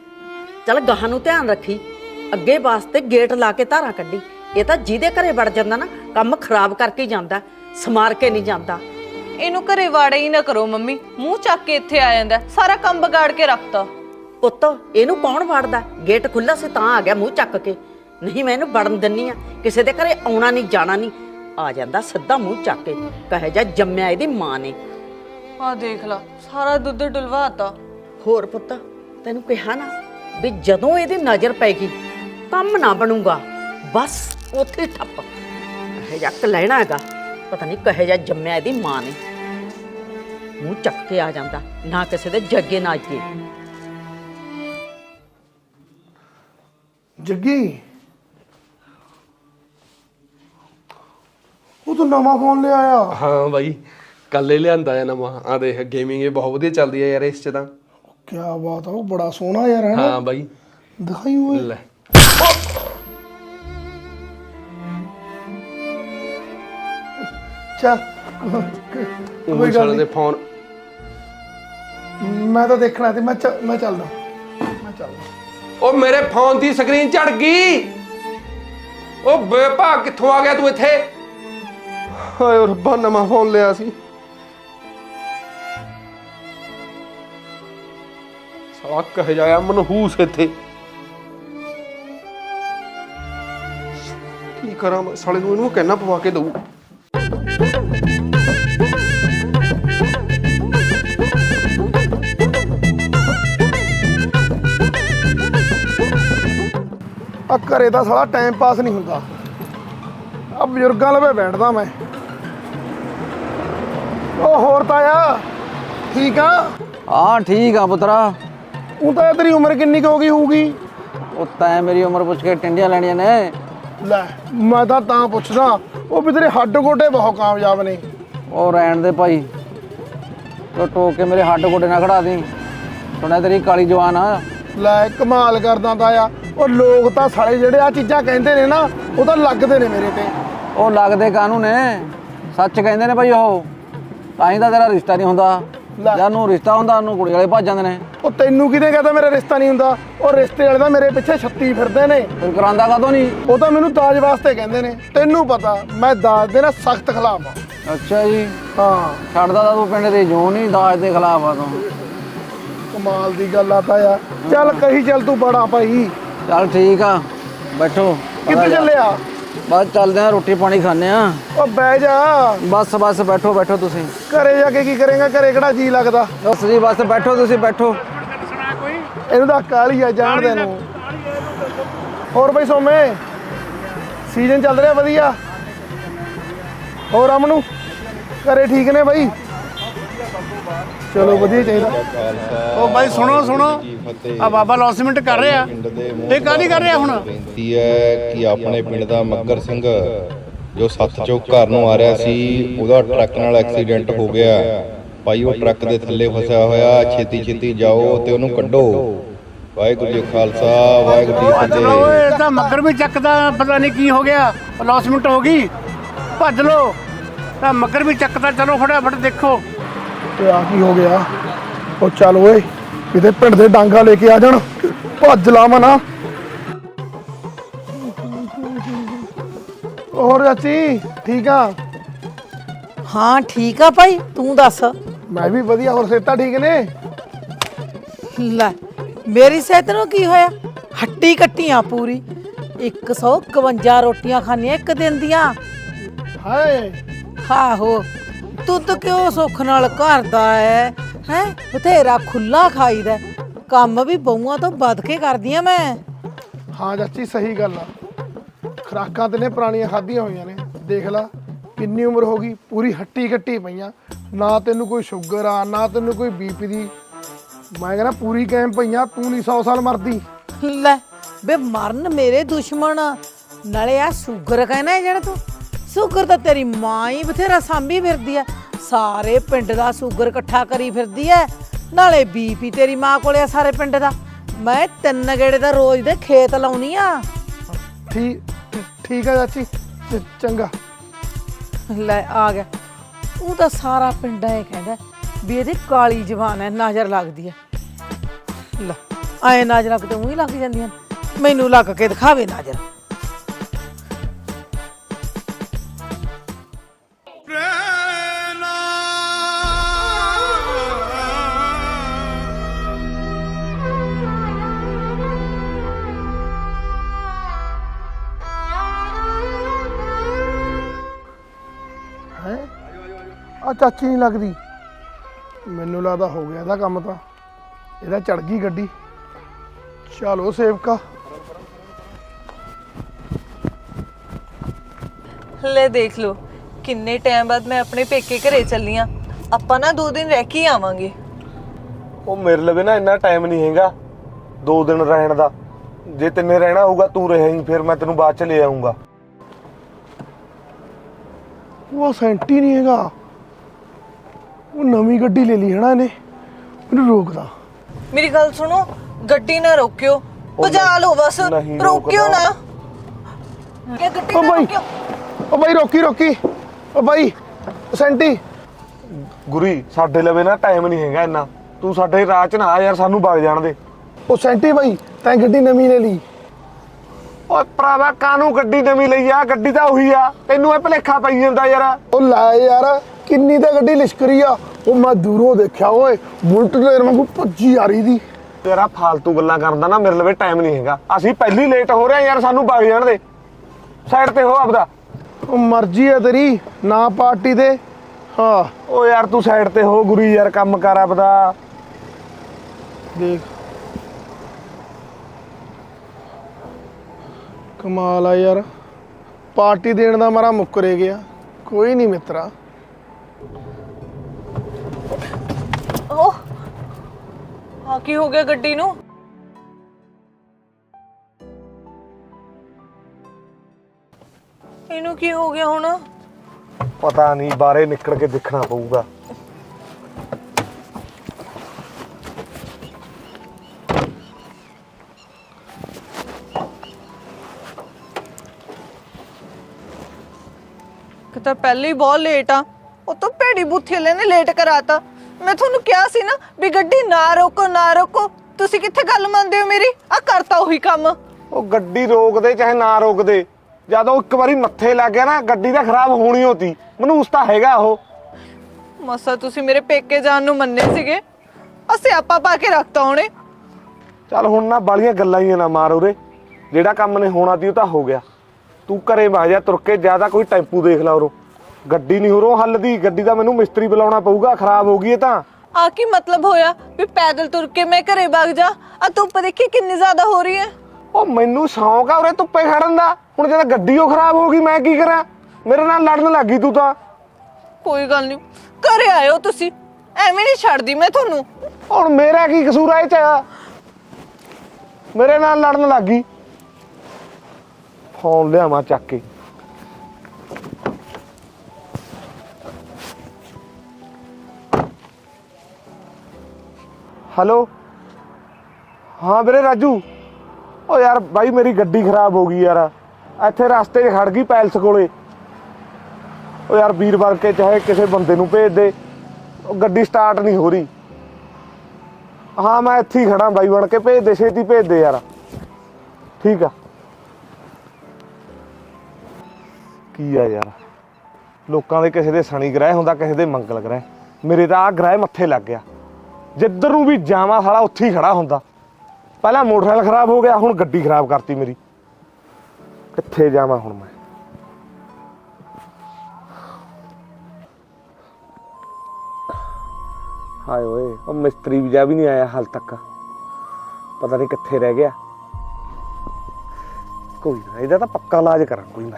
ਚੱਲ ਗਾਹਾਂ ਨੂੰ ਧਿਆਨ ਰੱਖੀ। ਅੱਗੇ ਵਾਸਤੇ ਗੇਟ ਲਾ ਕੇ ਧਾਰਾਂ ਕੱਢੀ। ਇਹ ਤਾਂ ਜਿਹਦੇ ਘਰੇ ਵੜ ਜਾਂਦਾ ਨਾ ਕੰਮ ਖਰਾਬ ਕਰਕੇ ਹੀ ਜਾਂਦਾ ਸਮਾਰ ਕੇ ਨਹੀਂ ਜਾਂਦਾ। ਇਹਨੂੰ ਘਰੇ ਵਾੜੇ ਹੀ ਨਾ ਕਰੋ ਮੰਮੀ ਮੂੰਹ ਚੱਕ ਕੇ ਇੱਥੇ ਆ ਜਾਂਦਾ ਸਾਰਾ ਕੰਮ ਵਿਗਾੜ ਕੇ ਰੱਖਤਾ। ਪੁੱਤ ਇਹਨੂੰ ਕੌਣ ਵੜਦਾ? ਗੇਟ ਖੁੱਲਾ ਸੀ ਤਾਂ ਆ ਗਿਆ ਮੂੰਹ ਚੱਕ ਕੇ। ਨਹੀਂ ਮੈਂ ਇਹਨੂੰ ਵੜਨ ਦਿੰਨੀ ਆ ਕਿਸੇ ਦੇ ਘਰੇ ਆਉਣਾ ਨਹੀਂ ਜਾਣਾ ਨਹੀਂ। ਆ ਜਾਂਦਾ ਸਿੱਧਾ ਮੂੰਹ ਚੱਕ ਕੇ ਕਹੇ ਜਾ ਜੰਮਿਆ ਇਹਦੀ ਮਾਂ ਨੇ। ਆਹ ਦੇਖ ਲਾ ਸਾਰਾ ਦੁੱਧ ਡੁਲਵਾਤਾ। ਹੋਰ ਪੁੱਤ ਤੈਨੂੰ ਕਿਹਾ ਨਾ ਵੀ ਜਦੋਂ ਇਹਦੀ ਨਜ਼ਰ ਪੈਗੀ ਕੰਮ ਨਾ ਬਣੂਗਾ। ਬਸ ਉੱਥੇ ਠੱਪ। ਕਹੇ ਜਾ ਲੈਣਾ ਹੈਗਾ ਪਤਾ ਨਹੀਂ ਕਹੇ ਜਾ ਜੰਮਿਆ ਇਹਦੀ ਮਾਂ ਨੇ। ਮੂੰਹ ਚੱਕ ਕੇ ਆ ਜਾਂਦਾ ਨਾ ਕਿਸੇ ਦੇ ਜੱਗੇ ਨਾ ਅੱਗੇ ਜੱਗੀ ਉਹ ਤਾਂ ਨਵਾਂ ਫੋਨ ਲਿਆ ਆ ਹਾਂ ਬਾਈ। ਕੱਲ ਹੀ ਲਿਆਂਦਾ ਹੈ ਨਵਾਂ। ਆ ਦੇਖ ਗੇਮਿੰਗ ਇਹ ਬਹੁਤ ਵਧੀਆ ਚੱਲਦੀ ਹੈ ਯਾਰ ਇਸ ਚ ਤਾਂ। ਕੀ ਬਾਤ ਆ ਉਹ ਬੜਾ ਸੋਹਣਾ ਯਾਰ ਹੈ ਨਾ? ਹਾਂ ਬਾਈ। ਦਿਖਾਈ ਓਏ। ਲੈ। ਚੱਲ। ਕੋਈ ਗੱਲ ਨਹੀਂ। ਫੋਨ। ਮੈਂ ਤਾਂ ਦੇਖਣਾ ਤੇ ਮੈਂ ਮੈਂ ਚੱਲਦਾ। ਮੈਂ ਚੱਲਦਾ। ਉਹ ਮੇਰੇ ਫੋਨ ਦੀ ਸਕਰੀਨ ਝੜ ਗਈ। ਉਹ ਬੇਪਾ ਕਿੱਥੋਂ ਆ ਗਿਆ ਤੂੰ ਇੱਥੇ? ਹਾਏ ਰੱਬਾ ਨਵਾਂ ਫੋਨ ਲਿਆ ਸੀ। ਸਾਲਾ ਕਹੇ ਮਨਹੂਸ ਇੱਥੇ। ਕੀ ਕਰਾਂ ਮੈਂ? ਸਾਲੇ ਨੂੰ ਇਹਨੂੰ ਕਹਿਣਾ ਪਵਾ ਕੇ ਦਊ? ਆ ਘਰੇ ਦਾ ਸਾਲਾ ਟਾਈਮ ਪਾਸ ਨਹੀਂ ਹੁੰਦਾ। ਆ ਬਜ਼ੁਰਗਾਂ ਲਵੇ ਬੈਠਦਾ ਮੈਂ। ਉਹ ਹੋਰ ਤਾਇਆ, ਠੀਕ ਆ? ਹਾਂ, ਠੀਕ ਆ ਪੁੱਤਰਾ। ਉਹ ਤਾਂ ਤੇਰੀ ਉਮਰ ਕਿੰਨੀ ਕੁ ਹੋ ਗਈ ਹੋਊਗੀ? ਉਹ ਤੈਂ ਮੇਰੀ ਉਮਰ ਪੁੱਛ ਕੇ ਟਿੰਡੀਆਂ ਲੈਣੀਆਂ ਨੇ। ਲੈ ਮੈਂ ਤਾਂ ਤਾਂ ਪੁੱਛਦਾ ਉਹ ਵੀ ਤੇਰੇ ਹੱਡ ਗੋਡੇ ਬਹੁਤ ਕਾਮਯਾਬ ਨੇ। ਉਹ ਰਹਿਣ ਦੇ ਭਾਈ। ਤੋ ਟੋਕ ਕੇ ਮੇਰੇ ਹੱਡ ਗੋਡੇ ਨਾ ਖੜਾ ਦੀ। ਸੁਣਿਆ ਤੇਰੀ ਕਾਲੀ ਜਵਾਨ? ਆ ਲੈ ਕਮਾਲ ਕਰਦਾ ਤਾਇਆ ਉਹ ਲੋਕ ਤਾਂ ਸਾਲੇ ਜਿਹੜੇ ਆ ਚੀਜ਼ਾਂ ਕਹਿੰਦੇ ਨੇ ਨਾ ਉਹ ਤਾਂ ਲੱਗਦੇ ਨੇ ਮੇਰੇ ਤੇ। ਉਹ ਲੱਗਦੇ ਕਾਹਨੂੰ ਨੇ? ਸੱਚ ਕਹਿੰਦੇ ਨੇ ਭਾਈ ਉਹ। ਤਾਂ ਹੀ ਤਾਂ ਤੇਰਾ ਰਿਸ਼ਤਾ ਨਹੀਂ ਹੁੰਦਾ। ਲੈ। ਜਾਨੂੰ ਰਿਸ਼ਤਾ ਹੁੰਦਾ ਉਹਨੂੰ ਕੁੜੀ ਵਾਲੇ ਭੱਜ ਜਾਂਦੇ ਨੇ। ਉਹ ਤੈਨੂੰ ਕਿਹਨੇ ਕਹਤਾ ਮੇਰਾ ਰਿਸ਼ਤਾ ਨਹੀਂ ਹੁੰਦਾ? ਉਹ ਰਿਸ਼ਤੇ ਵਾਲੇ ਤਾਂ ਮੇਰੇ ਪਿੱਛੇ ਛੱਤੀ ਫਿਰਦੇ ਨੇ। ਫਿਰ ਕਰਾਂਦਾ ਕਾਹਤੋਂ ਨਹੀਂ? ਉਹ ਤਾਂ ਮੈਨੂੰ ਦਾਜ ਵਾਸਤੇ ਕਹਿੰਦੇ ਨੇ। ਤੈਨੂੰ ਪਤਾ ਮੈਂ ਦਾਜ ਦੇ ਨਾਲ ਸਖਤ ਖਿਲਾਫ ਆ। ਅੱਛਾ ਜੀ। ਹਾਂ। ਛੱਡਦਾ ਤਾਂ ਤੂੰ ਪਿੰਡ ਦੇ ਜੋ ਨਹੀਂ ਦਾਜ ਦੇ ਖਿਲਾਫ ਆ ਤੂੰ। ਕਮਾਲ ਦੀ ਗੱਲ ਆ ਤਾਇਆ ਚੱਲ ਕਹੀ ਚੱਲ ਤੂੰ ਬੜਾ ਭਾਈ। ਚੱਲ ਠੀਕ ਆ ਬੈਠੋ। ਕਿੱਥੇ ਚੱਲਿਆ ਬਸ ਚੱਲਦੇ ਆ ਰੋਟੀ ਪਾਣੀ ਖਾਣੇ ਆ ਉਹ ਬਹਿ ਜਾ। ਬਸ ਬਸ ਬੈਠੋ ਬੈਠੋ ਤੁਸੀਂ। ਘਰੇ ਜਾ ਕੇ ਕੀ ਕਰੇਗਾ? ਘਰੇ ਕਿਹੜਾ ਜੀ ਲੱਗਦਾ? ਬਸ ਜੀ ਬਸ ਬੈਠੋ ਤੁਸੀਂ ਬੈਠੋ। ਇਹਨੂੰ ਤਾਂ ਕਾਲੀ ਆ ਜਾਣਦੇ ਨੂੰ। ਹੋਰ ਬਈ ਸੋਮੇ ਸੀਜ਼ਨ ਚੱਲ ਰਿਹਾ ਵਧੀਆ। ਹੋਰ ਅਮਨੂ ਘਰੇ ਠੀਕ ਨੇ ਬਾਈ? ਚਲੋ ਵਧੀਆ ਚਾਹੀਦਾ। ਉਹ ਬਾਈ ਸੁਣੋ ਸੁਣੋ। ਆ ਬਾਬਾ ਲੌਸਮੈਂਟ ਕਰ ਰਿਹਾ। ਇਹ ਕਾਹਦੀ ਕਰ ਰਿਹਾ ਹੁਣ? ਬੇਨਤੀ ਹੈ ਕਿ ਆਪਣੇ ਪਿੰਡ ਦਾ ਮੱਗਰ ਸਿੰਘ ਜੋ ਸੱਤ ਚੌਕ ਘਰ ਨੂੰ ਆ ਰਿਹਾ ਸੀ ਉਹਦਾ ਟਰੱਕ ਨਾਲ ਐਕਸੀਡੈਂਟ ਹੋ ਗਿਆ। ਭਾਈ ਉਹ ਟਰੱਕ ਦੇ ਥੱਲੇ ਫਸਿਆ ਹੋਇਆ। ਛੇਤੀ ਛੇਤੀ ਜਾਓ ਤੇ ਉਹਨੂੰ ਕੱਢੋ। ਵਾਹਿਗੁਰੂ ਜੀ ਖਾਲਸਾ ਵਾਹਿਗੁਰੂ ਜੀ ਫਤਿਹ। ਇਹ ਤਾਂ ਮੱਗਰ ਵੀ ਚੱਕਦਾ ਪਤਾ ਨਹੀਂ ਕੀ ਹੋ ਗਿਆ। ਲੌਸਮੈਂਟ ਹੋ ਗਈ। ਭੱਜ ਲੋ ਤਾਂ ਮੱਗਰ ਵੀ ਚੱਕਦਾ। ਚਲੋ ਫਟਾਫਟ ਦੇਖੋ। ਤੇ ਆ ਕੀ ਹੋ ਗਿਆ। ਉਹ ਚੱਲ ਓਏ ਕਿਤੇ ਪਿੰਡ ਦੇ ਡਾਂਗਾ ਲੈ ਕੇ ਆ ਜਾਣ। ਭੱਜ ਲਾਵਾਂ ਨਾ। ਹੋਰ ਚਾਚੀ ਠੀਕ ਆ? ਹਾਂ ਠੀਕ ਆ ਭਾਈ ਤੂੰ ਦੱਸ। ਮੈਂ ਵੀ ਵਧੀਆ ਹੋਰ ਸੇਤਾ ਠੀਕ ਨੇ? ਲੈ ਮੇਰੀ ਸਿਹਤ ਨੂੰ ਕੀ ਹੋਇਆ? ਹੱਟੀ ਕੱਟੀਆਂ ਪੂਰੀ। 151 ਰੋਟੀਆਂ ਖਾਣੀਆਂ ਇੱਕ ਦਿਨ ਦੀਆਂ। ਹਾਏ। ਆਹੋ। ਦੁੱਧ ਕਿਉਂ ਸੁੱਖ ਨਾਲ ਕਰਦਾ ਹੈ ਹੈ? ਬਥੇਰਾ ਖੁੱਲਾ ਖਾਈਦਾ ਹੈ। ਕੰਮ ਵੀ ਬਹੂਆਂ ਤੋਂ ਵੱਧ ਕੇ ਕਰਦੀਆਂ ਮੈਂ। ਹਾਂ ਚਾਚੀ ਸਹੀ ਗੱਲ ਆ। ਖਰਾਕਾਂ ਤੇ ਨੇ ਪੁਰਾਣੀਆਂ ਖਾਧੀਆਂ ਹੋਈਆਂ ਨੇ। ਦੇਖ ਲਾ ਕਿੰਨੀ ਉਮਰ ਹੋ ਗਈ ਪੂਰੀ ਹੱਟੀ ਕੱਟੀ ਪਈਆਂ। ਨਾ ਤੈਨੂੰ ਕੋਈ ਸ਼ੂਗਰ ਆ ਨਾ ਤੈਨੂੰ ਕੋਈ ਬੀਪੀ ਦੀ। ਮੈਂ ਕਹਿੰਦਾ ਪੂਰੀ ਕੈਮ ਪਈਆਂ ਤੂੰ ਨਹੀਂ 100 ਸਾਲ ਮਰਦੀ। ਲੈ ਬੇ ਮਰਨ ਮੇਰੇ ਦੁਸ਼ਮਣ। ਨਾਲੇ ਆ ਸ਼ੂਗਰ ਕਹਿਣਾ ਹੈ ਜਿਹੜਾ ਤੂੰ ਸ਼ੂਗਰ ਤਾਂ ਤੇਰੀ ਮਾਂ ਹੀ ਬਥੇਰਾ ਸਾਂਭੀ ਫਿਰਦੀ ਐ। ਸਾਰੇ ਪਿੰਡ ਦਾ ਸ਼ੂਗਰ ਇਕੱਠਾ ਕਰੀ ਫਿਰਦੀ ਐ। ਨਾਲੇ ਬੀਪੀ ਤੇਰੀ ਮਾਂ ਕੋਲੇ ਆ ਸਾਰੇ ਪਿੰਡ ਦਾ। ਮੈਂ ਤਿੰਨ ਗੇੜੇ ਦਾ ਰੋਜ਼ ਦੇ ਖੇਤ ਲਾਉਣੀ ਆ। ਠੀਕ ਠੀਕ ਆ ਚਾਚੀ ਚ- ਚੰਗਾ। ਲੈ ਆ ਗਿਆ। ਉਹ ਤਾਂ ਸਾਰਾ ਪਿੰਡ ਐ ਕਹਿੰਦਾ ਵੀ ਇਹਦੀ ਕਾਲੀ ਜ਼ਬਾਨ ਐ ਨਜ਼ਰ ਲੱਗਦੀ ਐ। ਲੈ ਐ ਨਜ਼ਰ ਲੱਗ ਤੇ ਉਹੀ ਲੱਗ ਜਾਂਦੀਆਂ ਨੇ। ਮੈਨੂੰ ਲੱਗ ਕੇ ਦਿਖਾਵੇ ਨਜ਼ਰ। ਆ ਚਾਚੀ ਨਹੀਂ ਲੱਗਦੀ। ਮੈਨੂੰ ਲੱਗਦਾ ਹੋ ਗਿਆ ਇਹਦਾ ਕੰਮ ਤਾਂ। ਇਹਦਾ ਚੜ ਗਈ ਗੱਡੀ। ਚਲੋ ਸੇਵਕਾ ਲੈ ਦੇਖ ਲਓ ਕਿੰਨੇ ਟਾਈਮ ਬਾਅਦ ਮੈਂ ਆਪਣੇ ਪੇਕੇ ਘਰੇ ਚੱਲੀ ਆਂ। ਆਪਾਂ ਨਾ ਦੋ ਦਿਨ ਰਹਿ ਕੇ ਹੀ ਆਵਾਂਗੇ। ਉਹ ਮੇਰੇ ਲਵੇ ਨਾ ਇੰਨਾ ਟਾਈਮ ਨਹੀਂ ਹੈਗਾ ਦੋ ਦਿਨ ਰਹਿਣ ਦਾ। ਜੇ ਤੈਨੇ ਰਹਿਣਾ ਹੋਊਗਾ ਤੂੰ ਰਹੇਂਗੀ ਫਿਰ ਮੈਂ ਤੈਨੂੰ ਬਾਅਦ ਚ ਲੈ ਆਉਂਗਾ ਉਹ ਸੈਂਟੀ ਨਹੀਂ ਹੈਗਾ। ਉਹ ਨਵੀਂ ਗੱਡੀ ਲੈ ਲਈ ਹਨਾ ਇਹਨੇ। ਉਹਨੂੰ ਰੋਕਦਾ। ਮੇਰੀ ਗੱਲ ਸੁਣੋ ਗੱਡੀ ਨਾ ਰੋਕਿਓ। ਭਜਾ ਲਓ ਬਸ ਨਹੀਂ ਰੋਕਿਓ। ਨਾ। ਇਹ ਗੱਡੀ ਉਹ ਨਾ ਬਾਈ ਰੋਕਿਓ। ਉਹ ਬਾਈ ਰੋਕੀ ਰੋਕੀ। ਉਹ ਬਾਈ ਸੈਂਟੀ। ਗੁਰੀ ਸਾਡੇ ਲਵੇ ਨਾ ਟਾਈਮ ਨਹੀਂ ਹੈਗਾ ਇੰਨਾ। ਤੂੰ ਸਾਡੇ ਰਾਹ ਚ ਨਾ ਆ ਯਾਰ ਸਾਨੂੰ ਵਗ ਜਾਣ ਦੇ। ਉਹ ਸੈਂਟੀ ਬਾਈ ਤੈਂ ਗੱਡੀ ਨਵੀਂ ਲੈ ਲਈ। ਓਏ ਭਰਾਵਾ ਕਾਨੂੰ ਗੱਡੀ ਨਵੀਂ ਲਈ ਆ? ਗੱਡੀ ਤਾਂ ਉਹੀ ਆ। ਤੈਨੂੰ ਇਹ ਭਲੇਖਾ ਪਈ ਜਾਂਦਾ ਯਾਰ। ਉਹ ਲੈ ਯਾਰ। ਕਿੰਨੀ ਤਾਂ ਗੱਡੀ ਲਿਸ਼ਕਰੀ ਆ। ਉਹ ਮੈਂ ਦੂਰੋਂ ਦੇਖਿਆ ਓਏ ਬੁਲਟ ਦੇ ਵਾਂਗੂ ਭੱਜੀ ਆ ਰਹੀ ਦੀ। ਤੇਰਾ ਫਾਲਤੂ ਗੱਲਾਂ ਕਰਨ ਦਾ ਨਾ ਮੇਰੇ ਲਵੇ ਟਾਈਮ ਨਹੀਂ ਹੈਗਾ। ਅਸੀਂ ਪਹਿਲੀ ਲੇਟ ਹੋ ਰਹੇ ਆ ਯਾਰ ਸਾਨੂੰ ਵਗ ਜਾਣ ਦੇ। ਸਾਈਡ ਤੇ ਹੋ ਆਪਦਾ। ਉਹ ਮਰਜ਼ੀ ਆ ਤੇਰੀ ਨਾ ਪਾਰਟੀ ਦੇ। ਹਾਂ। ਓ ਯਾਰ ਤੂੰ ਸਾਈਡ ਤੇ ਹੋ ਗੁਰੀ ਯਾਰ ਕੰਮ ਕਰ ਆਪਦਾ। ਦੇਖ। ਕਮਾਲ ਆ ਯਾਰ। ਪਾਰਟੀ ਦੇਣ ਦਾ ਮਾਰਾ ਮੁੱਕਰੇ ਗਿਆ। ਕੋਈ ਨਹੀਂ ਮਿੱਤਰਾ। ਆ ਕੀ ਹੋ ਗਿਆ ਗੱਡੀ ਨੂੰ? ਇਹਨੂੰ ਕੀ ਹੋ ਗਿਆ ਹੁਣ? ਪਤਾ ਨਹੀਂ ਬਾਹਰੇ ਨਿਕਲ ਕੇ ਦੇਖਣਾ ਪਊਗਾ। ਕਿ ਤਾਂ ਪਹਿਲੇ ਹੀ ਬਹੁਤ ਲੇਟ ਆ। ਉਹ ਤਾਂ ਭੇੜੀ ਬੁੱਥੀ ਵਾਲੇ ਨੇ ਲੇਟ ਕਰਾਤਾ। ਮੈਂ ਤੁਹਾਨੂੰ ਕਿਹਾ ਸੀ ਨਾ ਵੀ ਗੱਡੀ ਨਾ ਰੋਕੋ ਨਾ ਰੋਕੋ। ਤੁਸੀਂ ਕਿੱਥੇ ਗੱਲ ਮੰਨਦੇ ਹੋ ਮੇਰੀ? ਆ ਕਰਤਾ ਉਹੀ ਕੰਮ। ਉਹ ਗੱਡੀ ਰੋਕਦੇ ਚਾਹੇ ਨਾ ਰੋਕਦੇ। ਜਦੋਂ ਇੱਕ ਵਾਰੀ ਮੱਥੇ ਲੱਗ ਗਿਆ ਨਾ ਗੱਡੀ ਤਾਂ ਖਰਾਬ ਹੋਣੀ ਹੋਤੀ। ਮਨੂਸ ਤਾਂ ਹੈਗਾ ਉਹ। ਮਸਾ ਤੁਸੀਂ ਮੇਰੇ ਪੇਕੇ ਜਾਣ ਨੂੰ ਮੰਨੇ ਸੀਗੇ। ਅਸੀਂ ਆਪਾ ਪਾ ਕੇ ਰੱਖਤਾ ਉਹਨੇ। ਚੱਲ ਹੁਣ ਨਾ ਬਾਲੀਆਂ ਗੱਲਾਂ ਹੀ ਨਾ ਮਾਰ ਉਰੇ। ਜਿਹੜਾ ਕੰਮ ਨੇ ਹੋਣਾ ਸੀ ਉਹ ਤਾਂ ਹੋ ਗਿਆ। ਤੂੰ ਘਰੇ ਵਗ ਜਾ ਤੁਰ ਕੇ ਜ਼ਿਆਦਾ ਕੋਈ ਟੈਂਪੂ ਦੇਖ ਲਾ ਉਰੋਂ। ਗੱਡੀ ਨਹੀਂ ਉਰੋਂ ਹੱਲਦੀ ਗੱਡੀ ਦਾ ਮੈਨੂੰ ਮਿਸਤਰੀ ਬੁਲਾਉਣਾ ਪਊਗਾ ਖਰਾਬ ਹੋ ਗਈ ਇਹ ਤਾਂ। ਆ ਕੀ ਮਤਲਬ ਹੋਇਆ? ਵੀ ਪੈਦਲ ਤੁਰ ਕੇ ਮੈਂ ਘਰੇ ਵਗ ਜਾ। ਆ ਧੁੱਪ ਦੇਖੀ ਕਿੰਨੀ ਜ਼ਿਆਦਾ ਹੋ ਰਹੀ ਹੈ। ਉਹ ਮੈਨੂੰ ਸ਼ੌਂਕ ਆ ਉਰੇ ਧੁੱਪੇ ਖੜਨ ਦਾ। ਹੁਣ ਜਦੋਂ ਗੱਡੀ ਉਹ ਖਰਾਬ ਹੋ ਗਈ ਮੈਂ ਕੀ ਕਰਾਂ? ਮੇਰੇ ਨਾਲ ਲੜਨ ਲੱਗੀ ਤੂੰ ਤਾਂ। ਕੋਈ ਗੱਲ ਨਹੀਂ। ਘਰੇ ਆਇਓ ਤੁਸੀਂ। ਐਵੇਂ ਨਹੀਂ ਛੱਡਦੀ ਮੈਂ ਤੁਹਾਨੂੰ। ਹੁਣ ਮੇਰਾ ਕੀ ਕਸੂਰ ਆ ਇਹ ਚ? ਮੇਰੇ ਨਾਲ ਲੜਨ ਲੱਗੀ ਫੋਨ ਲਿਆਵਾਂ ਚੱਕ ਕੇ। ਹੈਲੋ? ਹਾਂ ਵੀਰੇ, ਰਾਜੂ। ਓ ਯਾਰ, ਬਾਈ, ਮੇਰੀ ਗੱਡੀ ਖਰਾਬ ਹੋ ਗਈ ਯਾਰ। ਇੱਥੇ ਰਸਤੇ 'ਚ ਖੜ ਗਈ ਪੈਲਸ ਕੋਲੇ। ਓ ਯਾਰ, ਵੀਰ ਬਣ ਕੇ ਚਾਹੇ ਕਿਸੇ ਬੰਦੇ ਨੂੰ ਭੇਜ ਦੇ। ਉਹ ਗੱਡੀ ਸਟਾਰਟ ਨਹੀਂ ਹੋ ਰਹੀ। ਹਾਂ, ਮੈਂ ਇੱਥੇ ਹੀ ਖੜਾ ਬਾਈ ਬਣ ਕੇ। ਭੇਜ ਦੇ, ਛੇਤੀ ਭੇਜ ਦੇ ਯਾਰ। ਠੀਕ ਆ। ਕੀ ਆ ਯਾਰ? ਲੋਕਾਂ ਦੇ ਕਿਸੇ ਦੇ ਸ਼ਨੀ ਗ੍ਰਹਿ ਹੁੰਦਾ, ਕਿਸੇ ਦੇ ਮੰਗਲ ਗ੍ਰਹਿ। ਮੇਰੇ ਤਾਂ ਆ ਗ੍ਰਹਿ ਮੱਥੇ ਲੱਗ ਗਿਆ। ਜਿੱਧਰ ਨੂੰ ਵੀ ਜਾਵਾਂ, ਸਾਲਾ ਉੱਥੇ ਹੀ ਖੜਾ ਹੁੰਦਾ। ਪਹਿਲਾਂ ਮੋਟਰਸਾਈਕਲ ਖਰਾਬ ਹੋ ਗਿਆ, ਹੁਣ ਗੱਡੀ ਖਰਾਬ ਕਰਤੀ ਮੇਰੀ। ਕਿੱਥੇ ਜਾਵਾਂ ਹੁਣ ਮੈਂ? ਹਾਏ ਓਏ, ਉਹ ਮਿਸਤਰੀ ਵੀ ਜਾ ਵੀ ਨਹੀਂ ਆਇਆ ਹਾਲ ਤੱਕ। ਪਤਾ ਨਹੀਂ ਕਿੱਥੇ ਰਹਿ ਗਿਆ। ਕੋਈ ਨਾ, ਇਹਦਾ ਤਾਂ ਪੱਕਾ ਇਲਾਜ ਕਰਾਂ, ਕੋਈ ਨਾ।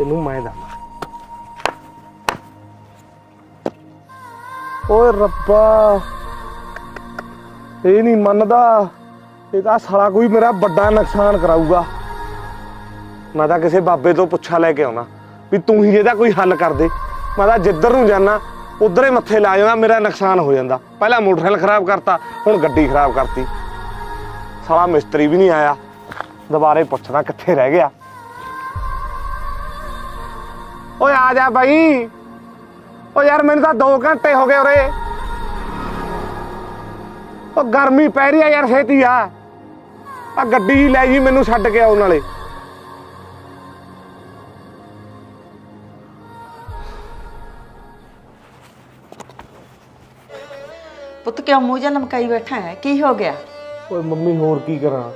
ਚੱਲ ਤੈਨੂੰ ਮੈਂ ਦੱਸਾਂ ਓਏ ਰੱਬਾ ਇਹ ਨਹੀਂ ਮੰਨਦਾ। ਇਹ ਤਾਂ ਸਾਲਾ ਕੋਈ ਮੇਰਾ ਵੱਡਾ ਨੁਕਸਾਨ ਕਰਾਊਗਾ। ਮੈਂ ਤਾਂ ਕਿਸੇ ਬਾਬੇ ਤੋਂ ਪੁੱਛਾ ਲੈ ਕੇ ਆਉਣਾ। ਵੀ ਤੂੰ ਹੀ ਇਹਦਾ ਕੋਈ ਹੱਲ ਕਰ ਦੇ। ਮੈਂ ਤਾਂ ਜਿੱਧਰ ਨੂੰ ਜਾਣਾ ਉਧਰ ਹੀ ਮੱਥੇ ਲਾ ਜਾਣਾ ਮੇਰਾ ਨੁਕਸਾਨ ਹੋ ਜਾਂਦਾ। ਪਹਿਲਾਂ ਮੋਟਰਸਾਈਕਲ ਖਰਾਬ ਕਰਤਾ, ਹੁਣ ਗੱਡੀ ਖਰਾਬ ਕਰਤੀ। ਸਾਲਾ ਮਿਸਤਰੀ ਵੀ ਨਹੀਂ ਆਇਆ। ਦੁਬਾਰੇ ਪੁੱਛਦਾ ਕਿੱਥੇ ਰਹਿ ਗਿਆ। ਓਏ ਆ ਜਾ ਬਾਈ। ਓ ਯਾਰ ਮੈਨੂੰ ਤਾਂ 2 ਘੰਟੇ ਹੋ ਗਏ ਉਰੇ। ਓ ਗਰਮੀ ਪੈ ਰਹੀ ਆ ਯਾਰ ਛੇਤੀ ਆ। ਆ ਗੱਡੀ ਲੈ ਜੀ ਮੈਨੂੰ ਛੱਡ ਕੇ ਆਉਣ ਵਾਲੇ ਪੁੱਤ ਕਿਉਂ ਮੂੰਹ ਜਿਹਾ ਲਮਕਾਈ ਬੈਠਾ ਹੈ? ਕੀ ਹੋ ਗਿਆ? ਓਏ ਮੰਮੀ ਹੋਰ ਕੀ ਕਰਾਂ?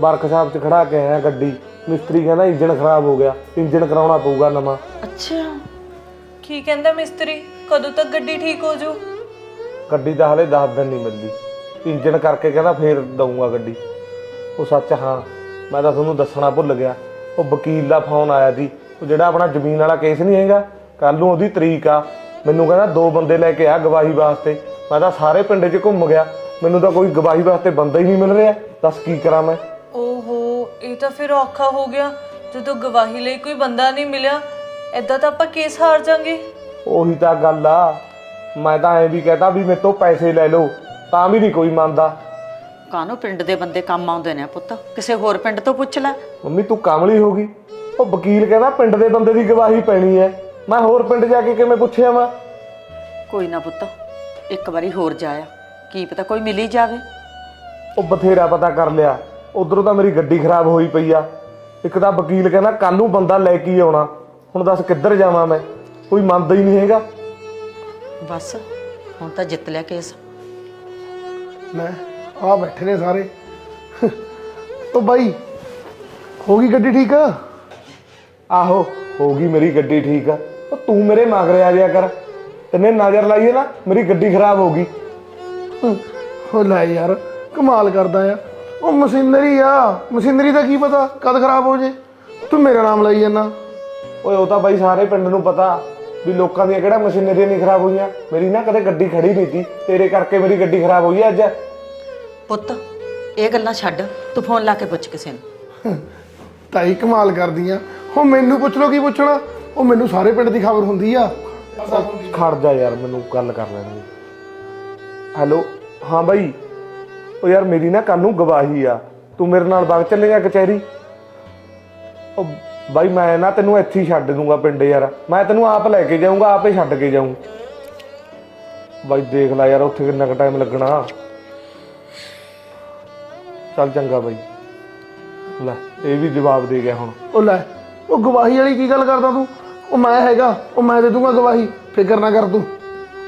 ਵਰਕਸ਼ਾਪ 'ਚ ਖੜਾ ਕੇ ਆਇਆ ਗੱਡੀ। ਮਿਸਤਰੀ ਕਹਿੰਦਾ ਇੰਜਣ ਖਰਾਬ ਹੋ ਗਿਆ ਇੰਜਣ ਕਰਾਉਣਾ ਪਊਗਾ ਨਵਾਂ। ਅੱਛਾ ਕੀ ਕਹਿੰਦਾ ਮਿਸਤਰੀ? ਕਦੋਂ ਤੱਕ ਗੱਡੀ ਠੀਕ ਹੋ ਜੂ? ਗੱਡੀ ਤਾਂ ਹਲੇ 10 ਦਿਨ ਨਹੀਂ ਮਿਲਦੀ। ਇੰਜਣ ਕਰਕੇ ਕਹਿੰਦਾ ਫੇਰ ਦਊਂਗਾ ਗੱਡੀ। ਉਹ ਸੱਚ ਹਾਂ ਮੈਂ ਤਾਂ ਤੁਹਾਨੂੰ ਦੱਸਣਾ ਭੁੱਲ ਗਿਆ। ਉਹ ਵਕੀਲ ਦਾ ਫੋਨ ਆਇਆ ਸੀ। ਉਹ ਜਿਹੜਾ ਆਪਣਾ ਜ਼ਮੀਨ ਵਾਲਾ ਕੇਸ ਨਹੀਂ ਹੈਗਾ ਕੱਲ ਨੂੰ ਉਹਦੀ ਤਰੀਕ ਆ। ਮੈਨੂੰ ਕਹਿੰਦਾ ਦੋ ਬੰਦੇ ਲੈ ਕੇ ਆ ਗਵਾਹੀ ਵਾਸਤੇ। ਮੈਂ ਤਾਂ ਸਾਰੇ ਪਿੰਡ 'ਚ ਘੁੰਮ ਗਿਆ। ਮੈਨੂੰ ਤਾਂ ਕੋਈ ਗਵਾਹੀ ਵਾਸਤੇ ਬੰਦਾ ਹੀ ਨਹੀਂ ਮਿਲ ਰਿਹਾ। ਦੱਸ ਕੀ ਕਰਾਂ ਮੈਂ? ਇਹ ਤਾਂ ਫਿਰ ਔਖਾ ਹੋ ਗਿਆ। ਜਦੋਂ ਗਵਾਹੀ ਲਈ ਕੋਈ ਬੰਦਾ ਨਹੀਂ ਮਿਲਿਆ ਐਦਾਂ ਤਾਂ ਆਪਾਂ ਕੇਸ ਹਾਰ ਜਾਾਂਗੇ। ਉਹੀ ਤਾਂ ਗੱਲ ਆ। ਮੈਂ ਤਾਂ ਐਂ ਵੀ ਕਹਤਾ ਵੀ ਮੇਰੇ ਤੋਂ ਪੈਸੇ ਲੈ ਲਓ ਤਾਂ ਵੀ ਨਹੀਂ ਕੋਈ ਮੰਨਦਾ। ਕਾਹਨੂੰ ਪਿੰਡ ਦੇ ਬੰਦੇ ਕੰਮ ਆਉਂਦੇ ਨੇ ਪੁੱਤ? ਕਿਸੇ ਹੋਰ ਪਿੰਡ ਤੋਂ ਪੁੱਛ ਲੈ। ਮੰਮੀ ਤੂੰ ਕਾਮਲੀ ਹੋ ਗਈ। ਉਹ ਵਕੀਲ ਕਹਿੰਦਾ ਪਿੰਡ ਦੇ ਬੰਦੇ ਦੀ ਗਵਾਹੀ ਪੈਣੀ ਹੈ ਮੈਂ ਹੋਰ ਪਿੰਡ ਜਾ ਕੇ ਕਿਵੇਂ ਪੁੱਛਿਆ ਵਾ? ਕੋਈ ਨਾ ਪੁੱਤ ਇੱਕ ਵਾਰੀ ਹੋਰ ਜਾਇਆ। ਕੀ ਪਤਾ ਕੋਈ ਮਿਲ ਹੀ ਜਾਵੇ। ਉਹ ਬਥੇਰਾ ਪਤਾ ਕਰ ਲਿਆ। ਉਧਰੋਂ ਤਾਂ ਮੇਰੀ ਗੱਡੀ ਖਰਾਬ ਹੋਈ ਪਈ ਆ। ਇੱਕ ਤਾਂ ਵਕੀਲ ਕਹਿੰਦਾ ਕੱਲ ਨੂੰ ਬੰਦਾ ਲੈ ਕੇ ਹੀ ਆਉਣਾ। ਹੁਣ ਦੱਸ ਕਿੱਧਰ ਜਾਵਾਂ ਮੈਂ? ਕੋਈ ਮੰਨਦਾ ਹੀ ਨਹੀਂ ਹੈਗਾ। ਬਸ ਹੁਣ ਤਾਂ ਜਿੱਤ ਲਿਆ ਕੇਸ। ਲੈ ਆ ਬੈਠੇ ਨੇ ਸਾਰੇ। ਉਹ ਬਾਈ ਹੋ ਗਈ ਗੱਡੀ ਠੀਕ? ਆ ਆਹੋ ਹੋ ਗਈ ਮੇਰੀ ਗੱਡੀ ਠੀਕ। ਆ ਉਹ ਤੂੰ ਮੇਰੇ ਮਗਰ ਆ ਜਾਇਆ ਕਰ। ਤੈਨੇ ਨਜ਼ਰ ਲਾਈਏ ਨਾ ਮੇਰੀ ਗੱਡੀ ਖਰਾਬ ਹੋ ਗਈ। ਹੋ ਲੈ ਯਾਰ ਕਮਾਲ ਕਰਦਾ ਆ। ਉਹ ਮਸ਼ੀਨਰੀ ਆ। ਮਸ਼ੀਨਰੀ ਦਾ ਕੀ ਪਤਾ? ਕਦ ਖਰਾਬ ਹੋ ਜੇ? ਤੂੰ ਮੇਰਾ ਨਾਮ ਲਈ ਜਾਂਦਾ। ਓਏ ਉਹ ਤਾਂ ਬਾਈ ਸਾਰੇ ਪਿੰਡ ਨੂੰ ਪਤਾ ਵੀ ਲੋਕਾਂ ਦੀਆਂ ਕਿਹੜਾ ਮਸ਼ੀਨਰੀਆਂ ਨਹੀਂ ਖਰਾਬ ਹੋਈਆਂ। ਮੇਰੀ ਨਾ ਕਦੇ ਗੱਡੀ ਖੜੀ ਨਹੀਂ ਸੀ ਤੇਰੇ ਕਰਕੇ ਮੇਰੀ ਗੱਡੀ ਖਰਾਬ ਹੋਈ ਆ ਅੱਜ। ਪੁੱਤ ਇਹ ਗੱਲਾਂ ਛੱਡ। ਤੂੰ ਫੋਨ ਲਾ ਕੇ ਪੁੱਛ ਕਿਸੇ ਨੂੰ। ਤਾਈ ਕਮਾਲ ਕਰਦੀ ਆ ਉਹ ਮੈਨੂੰ ਪੁੱਛ ਲੋ ਕੀ ਪੁੱਛਣਾ। ਉਹ ਮੈਨੂੰ ਸਾਰੇ ਪਿੰਡ ਦੀ ਖਬਰ ਹੁੰਦੀ ਆ। ਖੜ ਜਾ ਯਾਰ ਮੈਨੂੰ ਗੱਲ ਕਰ ਲੈਣ ਦੇ ਹੈਲੋ? ਹਾਂ ਬਾਈ। ਉਹ ਯਾਰ ਮੇਰੀ ਨਾ ਕੱਲ ਨੂੰ ਗਵਾਹੀ ਆ। ਤੂੰ ਮੇਰੇ ਨਾਲ ਵਗ ਚੱਲੇਗਾ ਕਚਹਿਰੀ। ਉਹ ਬਾਈ ਮੈਂ ਨਾ ਤੈਨੂੰ ਇੱਥੇ ਹੀ ਛੱਡ ਦੂੰਗਾ ਪਿੰਡ ਯਾਰ। ਮੈਂ ਤੈਨੂੰ ਆਪ ਲੈ ਕੇ ਜਾਊਂਗਾ ਆਪੇ ਛੱਡ ਕੇ ਜਾਊਂ। ਬਾਈ ਦੇਖ ਲੈ ਯਾਰ ਉੱਥੇ ਕਿੰਨਾ ਕੁ ਟਾਈਮ ਲੱਗਣਾ। ਚੱਲ ਚੰਗਾ ਬਾਈ। ਲੈ ਇਹ ਵੀ ਜਵਾਬ ਦੇ ਗਿਆ ਹੁਣ। ਉਹ ਲੈ ਉਹ ਗਵਾਹੀ ਵਾਲੀ ਕੀ ਗੱਲ ਕਰਦਾ ਤੂੰ? ਉਹ ਮੈਂ ਹੈਗਾ ਉਹ ਮੈਂ ਦੇ ਦੂੰਗਾ ਗਵਾਹੀ। ਫਿਕਰ ਨਾ ਕਰ ਤੂੰ।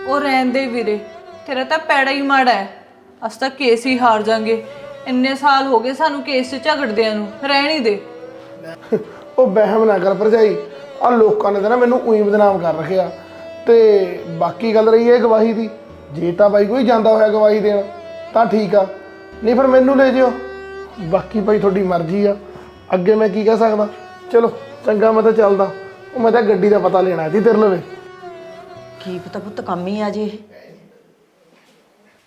ਉਹ ਰਹਿਣ ਦੇ ਵੀਰੇ ਤੇਰਾ ਤਾਂ ਪੈੜਾ ਹੀ ਮਾੜਾ ਹੈ। ਅਸ ਤਾਂ ਕੇਸ ਹੀ ਹਾਰ ਜਾਾਂਗੇ। ਇੰਨੇ ਸਾਲ ਹੋ ਗਏ ਸਾਨੂੰ ਕੇਸ 'ਚ ਝਗੜਦਿਆਂ ਨੂੰ ਰਹਿਣ ਹੀ ਦੇ। ਉਹ ਵਹਿਮ ਨਾ ਕਰ ਭਰਜਾਈ ਆ ਲੋਕਾਂ ਨੇ ਤਾਂ ਨਾ ਮੈਨੂੰ ਉਹੀ ਬਦਨਾਮ ਕਰ ਰੱਖਿਆ। ਤੇ ਬਾਕੀ ਗੱਲ ਰਹੀ ਹੈ ਗਵਾਹੀ ਦੀ ਜੇ ਤਾਂ ਬਾਈ ਕੋਈ ਜਾਂਦਾ ਹੋਇਆ ਗਵਾਹੀ ਦੇਣ ਤਾਂ ਠੀਕ ਆ ਨਹੀਂ ਫਿਰ ਮੈਨੂੰ ਲੈ ਜਿਓ। ਬਾਕੀ ਭਾਈ ਤੁਹਾਡੀ ਮਰਜ਼ੀ ਆ ਅੱਗੇ ਮੈਂ ਕੀ ਕਹਿ ਸਕਦਾ? ਚਲੋ ਚੰਗਾ ਮੈਂ ਤਾਂ ਚੱਲਦਾ। ਉਹ ਮੈਂ ਤਾਂ ਗੱਡੀ ਦਾ ਪਤਾ ਲੈਣਾ ਸੀ ਤੇਰੇ ਲਵੇ। ਕੀ ਪਤਾ ਪੁੱਤ ਕੰਮ ਹੀ ਆ ਜੇ। ਇਹ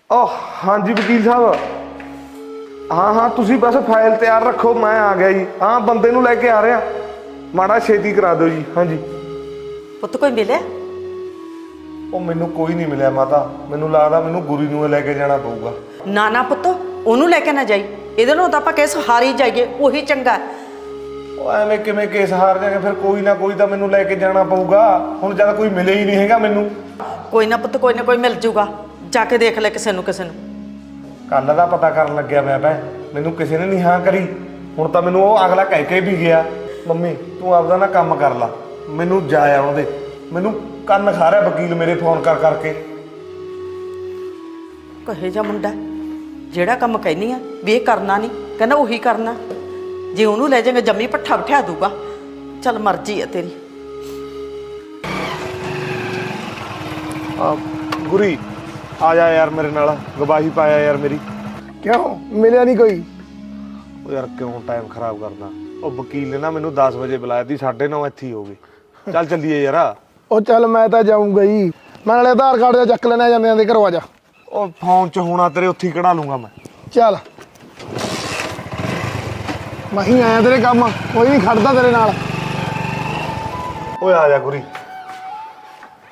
ਓ ਹਾਂਜੀ ਵਕੀਲ ਸਾਹਿਬ। ਹਾਂ ਹਾਂ ਤੁਸੀਂ ਬਸ ਫਾਈਲ ਤਿਆਰ ਰੱਖੋ ਮੈਂ ਆ ਗਿਆ ਜੀ। ਹਾਂ ਬੰਦੇ ਨੂੰ ਲੈ ਕੇ ਆ ਰਿਹਾ। ਮਾੜਾ ਛੇਤੀ ਕਰਾ ਦਿਓ ਜੀ ਹਾਂਜੀ। ਪੁੱਤ ਕੋਈ ਮਿਲਿਆ? ਉਹ ਮੈਨੂੰ ਕੋਈ ਨਹੀਂ ਮਿਲਿਆ ਮਾਤਾ। ਮੈਨੂੰ ਲੱਗਦਾ ਮੈਨੂੰ ਗੁਰੀ ਨੂੰ ਹੀ ਲੈ ਕੇ ਜਾਣਾ ਪਊਗਾ। ਨਾ ਨਾ ਪੁੱਤ ਉਹਨੂੰ ਲੈ ਕੇ ਨਾ ਜਾਈ। ਇਹਦੇ ਨੂੰ ਤਾਂ ਆਪਾਂ ਕੇਸ ਹਾਰ ਜਾਈਏ ਉਹੀ ਚੰਗਾ। ਹੈ। ਉਹ ਐਵੇਂ ਕਿਵੇਂ ਕੇਸ ਹਾਰ ਜਾਗੇ ਫਿਰ ਕੋਈ ਨਾ ਕੋਈ ਤਾਂ ਮੈਨੂੰ ਲੈ ਕੇ ਜਾਣਾ ਪਊਗਾ। ਹੁਣ ਜਦ ਕੋਈ ਮਿਲੇ ਹੀ ਨਹੀਂ ਹੈਗਾ ਮੈਨੂੰ। ਕੋਈ ਨਾ ਪੁੱਤ ਕੋਈ ਨਾ ਕੋਈ ਮਿਲ ਜੂਗਾ। ਜਾ ਕੇ ਦੇਖ ਲੈ ਕਿਸੇ ਨੂੰ ਕਿਸੇ ਨੂੰ। ਕੱਲ ਦਾ ਪਤਾ ਕਰਨ ਲੱਗਿਆ ਮੈਂ ਭੈ ਮੈਨੂੰ ਕਿਸੇ ਨੇ ਨਹੀਂ ਹਾਂ ਕਰੀ। ਹੁਣ ਤਾਂ ਮੈਨੂੰ ਉਹ ਅਗਲਾ ਕਹਿ ਕੇ ਵੀ ਗਿਆ ਮੰਮੀ ਤੂੰ ਆਪਦਾ ਨਾ ਕੰਮ ਕਰ ਲਾ ਮੈਨੂੰ ਜਾ ਆਉਣ ਦੇ। ਮੈਨੂੰ ਕੰਨ ਖਾ ਰਿਹਾ ਵਕੀਲ ਮੇਰੇ ਫੋਨ ਕਰ ਕਰਕੇ। ਕਹੇ ਜਾ ਮੁੰਡਾ ਜਿਹੜਾ ਕੰਮ ਕਹਿਨੀ ਆ ਵੀ ਇਹ ਕਰਨਾ ਨਹੀਂ ਕਹਿੰਦਾ ਉਹੀ ਕਰਨਾ। ਜੇ ਉਹਨੂੰ ਲੈ ਜਾਏਗਾ ਜੰਮੀ ਪੱਠਾ ਬਿਠਾ ਦੂਗਾ ਚੱਲ ਮਰਜ਼ੀ ਆ ਤੇਰੀ। ਆ ਗੁਰੀ ਆ ਜਾ ਯਾਰ ਮੇਰੇ ਨਾਲ ਗਵਾਹੀ ਪਾਇਆ ਯਾਰ ਮੇਰੀ। ਕਿਉਂ? ਮਿਲਿਆ ਨਹੀਂ ਕੋਈ? ਉਹ ਯਾਰ ਕਿਉਂ ਟਾਈਮ ਖਰਾਬ ਕਰਦਾ? ਉਹ ਵਕੀਲ ਨੇ ਨਾ ਮੈਨੂੰ 10 ਵਜੇ ਬੁਲਾਇਆ ਸੀ 9:30 ਇੱਥੇ ਹੀ ਹੋ ਗਏ। ਚੱਲ ਚੱਲੀਏ ਯਾਰ। ਉਹ ਚੱਲ ਮੈਂ ਤਾਂ ਜਾਊਂਗਾ ਹੀ ਮੈਂ ਨਾਲੇ ਆਧਾਰ ਕਾਰਡ ਦਾ ਚੱਕ ਲੈਣਾ ਜਾਂਦੇ ਆਂਦੇ ਘਰੋਂ ਆ ਜਾ। ਉਹ ਫੋਨ 'ਚ ਹੋਣਾ ਤੇਰੇ ਉੱਥੇ ਹੀ ਕਢਾ ਲੂੰਗਾ ਮੈਂ। ਚੱਲ। ਮੈਂ ਹੀ ਆਇਆ ਤੇਰੇ ਕੰਮ ਕੋਈ ਨਹੀਂ ਖੜਦਾ ਤੇਰੇ ਨਾਲ। ਓਏ ਆ ਜਾ ਗੁਰੀ।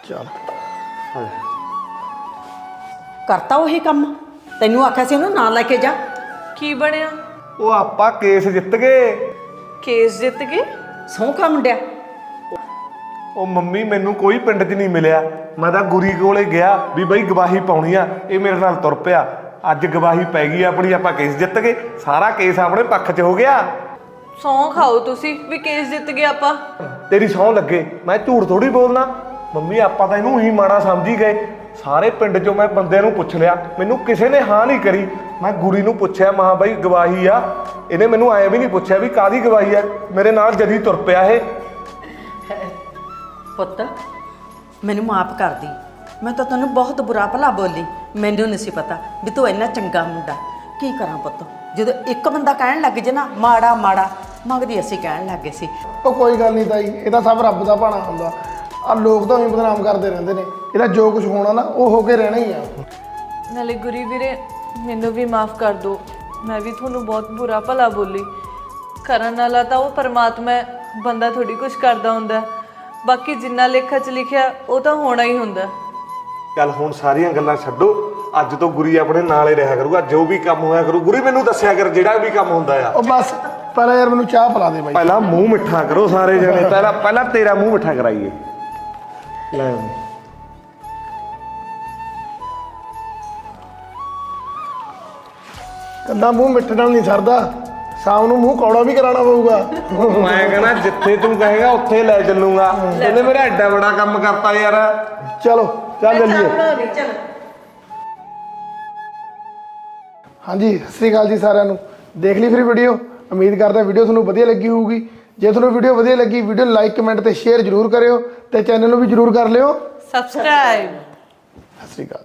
ਚੱਲ। ਕਰਤਾ ਉਹੀ ਕੰਮ? ਤੈਨੂੰ ਆਖਿਆ ਸੀ ਉਹਨੂੰ ਨਾ ਲੈ ਕੇ ਜਾ। ਕੀ ਬਣਿਆ? ਉਹ ਆਪਾਂ ਕੇਸ ਜਿੱਤ ਗਏ। ਕੇਸ ਜਿੱਤ ਗਏ? ਖਾ ਮੁੰਡਿਆ? ਉਹ ਮੰਮੀ ਮੈਨੂੰ ਕੋਈ ਪਿੰਡ 'ਚ ਨਹੀਂ ਮਿਲਿਆ। ਮੈਂ ਤਾਂ ਗੁਰੀ ਕੋਲੇ ਗਿਆ ਵੀ ਬਈ ਗਵਾਹੀ ਪਾਉਣੀ ਆ ਇਹ ਮੇਰੇ ਨਾਲ ਤੁਰ ਪਿਆ। ਅੱਜ ਗਵਾਹੀ ਪੈ ਗਈ ਆਪਣੀ ਆਪਾਂ ਕੇਸ ਜਿੱਤ ਗਏ। ਸਾਰਾ ਕੇਸ ਆਪਣੇ ਪੱਖ 'ਚ ਹੋ ਗਿਆ। ਸੌਂ ਖਾਓ ਤੁਸੀਂ ਵੀ ਕੇਸ ਜਿੱਤ ਗਏ ਆਪਾਂ। ਤੇਰੀ ਸਹੁੰ ਲੱਗੇ ਮੈਂ ਝੂਠ ਥੋੜੀ ਬੋਲਣਾ ਮੰਮੀ ਆਪਾਂ ਤਾਂ ਇਹਨੂੰ ਹੀ ਮਾੜਾ ਸਮਝੀ ਗਏ। ਸਾਰੇ ਪਿੰਡ 'ਚੋਂ ਮੈਂ ਬੰਦਿਆਂ ਨੂੰ ਪੁੱਛ ਲਿਆ। ਮੈਨੂੰ ਕਿਸੇ ਨੇ ਹਾਂ ਨਹੀਂ ਕਰੀ। ਮੈਂ ਗੁਰੀ ਨੂੰ ਪੁੱਛਿਆ ਮਹਾ ਬਈ ਗਵਾਹੀ ਆ। ਇਹਨੇ ਮੈਨੂੰ ਐਂ ਵੀ ਨਹੀਂ ਪੁੱਛਿਆ ਵੀ ਕਾਦੀ ਗਵਾਹੀ ਆ? ਮੇਰੇ ਨਾਲ ਜਦੀ ਤੁਰ ਪਿਆ ਇਹ। ਪੁੱਤ ਮੈਨੂੰ ਮਾਫ ਕਰ ਦੀ। ਮੈਂ ਤਾਂ ਤੈਨੂੰ ਬਹੁਤ ਬੁਰਾ ਭਲਾ ਬੋਲੀ। ਮੈਨੂੰ ਨਹੀਂ ਸੀ ਪਤਾ ਵੀ ਤੂੰ ਇੰਨਾ ਚੰਗਾ ਮੁੰਡਾ ਕੀ ਕਰਾਂ ਪੁੱਤ? ਜਦੋਂ ਇੱਕ ਬੰਦਾ ਕਹਿਣ ਲੱਗ ਜੇ ਨਾ ਮਾੜਾ ਮਾੜਾ ਮੰਗਦੀ ਅਸੀਂ ਕਹਿਣ ਲੱਗੇ ਸੀ। ਉਹ ਕੋਈ ਗੱਲ ਨਹੀਂ ਤਾਈ ਇਹ ਤਾਂ ਸਭ ਰੱਬ ਦਾ ਭਾਣਾ ਹੁੰਦਾ। ਆ ਲੋਕ ਤਾਂ ਹੀ ਬਦਨਾਮ ਕਰਦੇ ਰਹਿੰਦੇ ਨੇ। ਇਹਦਾ ਜੋ ਕੁਝ ਹੋਣਾ ਨਾ ਉਹ ਹੋ ਕੇ ਰਹਿਣਾ ਹੀ ਆ। ਨਾਲੇ ਗੁਰੀ ਵੀਰੇ ਮੈਨੂੰ ਵੀ ਮਾਫ ਕਰ ਦਿਓ ਮੈਂ ਵੀ ਤੁਹਾਨੂੰ ਬਹੁਤ ਬੁਰਾ ਭਲਾ ਬੋਲੀ। ਕਰਨ ਵਾਲਾ ਤਾਂ ਉਹ ਪਰਮਾਤਮਾ ਹੈ ਬੰਦਾ ਥੋੜੀ ਕੁਝ ਕਰਦਾ ਹੁੰਦਾ ਹੈ। ਬਾਕੀ ਜਿੰਨਾ ਲੇਖਾ 'ਚ ਲਿਖਿਆ ਉਹ ਤਾਂ ਹੋਣਾ ਹੀ ਹੁੰਦਾ ਚੱਲ ਹੁਣ ਸਾਰੀਆਂ ਗੱਲਾਂ ਛੱਡੋ। ਅੱਜ ਤੋਂ ਗੁਰੀ ਆਪਣੇ ਨਾਲ ਹੀ ਰਿਹਾ ਕਰੂਗਾ। ਜੋ ਵੀ ਕੰਮ ਹੋਇਆ ਕਰੂ। ਗੁਰੀ ਮੈਨੂੰ ਦੱਸਿਆ ਕਰ ਜਿਹੜਾ ਵੀ ਕੰਮ ਹੁੰਦਾ ਆ। ਉਹ ਬਸ ਪਹਿਲਾਂ ਯਾਰ ਮੈਨੂੰ ਚਾਹ ਪਿਲਾ ਦੇ ਬਾਈ। ਪਹਿਲਾਂ ਮੂੰਹ ਮਿੱਠਾ ਕਰੋ ਸਾਰੇ ਜਣੇ। ਪਹਿਲਾਂ ਪਹਿਲਾਂ ਤੇਰਾ ਮੂੰਹ ਮਿੱਠਾ ਕਰਾਈਏ। ਲੈ। ਕੰਦਾ ਮੂੰਹ ਮਿੱਠੇ ਨਾਲ ਨਹੀਂ ਸਰਦਾ। ਸ਼ਾਮ ਨੂੰ ਮੂੰਹ ਕੌੜਾ ਵੀ ਕਰਾਉਣਾ ਪਊਗਾ। ਮੈਂ ਕਹਿੰਦਾ ਜਿੱਥੇ ਤੂੰ ਕਹੇਗਾ ਉੱਥੇ ਲੈ ਚੱਲੂਗਾ। ਇਹਨੇ ਮੇਰਾ ਐਡਾ ਬੜਾ ਕੰਮ ਕਰਤਾ ਯਾਰ। ਚਲੋ ਚੱਲ ਚੱਲੀਏ। ਚੱਲ। ਹਾਂਜੀ ਸਤਿ ਸ਼੍ਰੀ ਅਕਾਲ ਜੀ ਸਾਰਿਆਂ ਨੂੰ। ਦੇਖ ਲਈ ਫਿਰ ਵੀਡੀਓ ਉਮੀਦ ਕਰਦਾ ਵੀਡੀਓ ਤੁਹਾਨੂੰ ਵਧੀਆ ਲੱਗੀ ਹੋਊਗੀ। ਜੇ ਤੁਹਾਨੂੰ ਵੀਡੀਓ ਵਧੀਆ ਲੱਗੀ ਵੀਡੀਓ ਲਾਈਕ ਕਮੈਂਟ ਤੇ ਸ਼ੇਅਰ ਜ਼ਰੂਰ ਕਰਿਓ ਤੇ ਚੈਨਲ ਨੂੰ ਵੀ ਜ਼ਰੂਰ ਕਰ ਲਿਓ। ਸਬਸਕ੍ਰਾਈਬ ਸਤਿ ਸ਼੍ਰੀ ਅਕਾਲ।